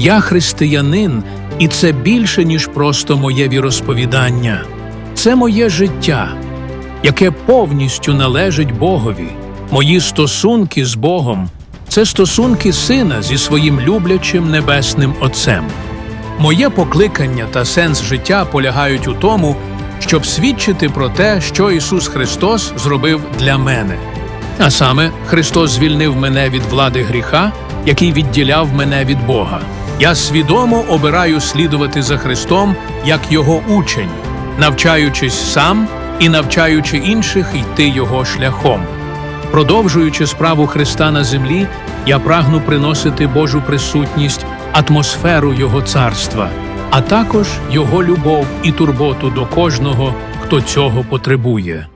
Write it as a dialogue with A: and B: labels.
A: Я християнин, і це більше, ніж просто моє віросповідання. Це моє життя, яке повністю належить Богові. Мої стосунки з Богом це стосунки сина зі своїм люблячим небесним Отцем. Моє покликання та сенс життя полягають у тому, щоб свідчити про те, що Ісус Христос зробив для мене. А саме, Христос звільнив мене від влади гріха, який відділяв мене від Бога. Я свідомо обираю слідувати за Христом як Його учень, навчаючись сам і навчаючи інших йти Його шляхом. Продовжуючи справу Христа на землі, я прагну приносити Божу присутність, атмосферу Його царства, а також Його любов і турботу до кожного, хто цього потребує.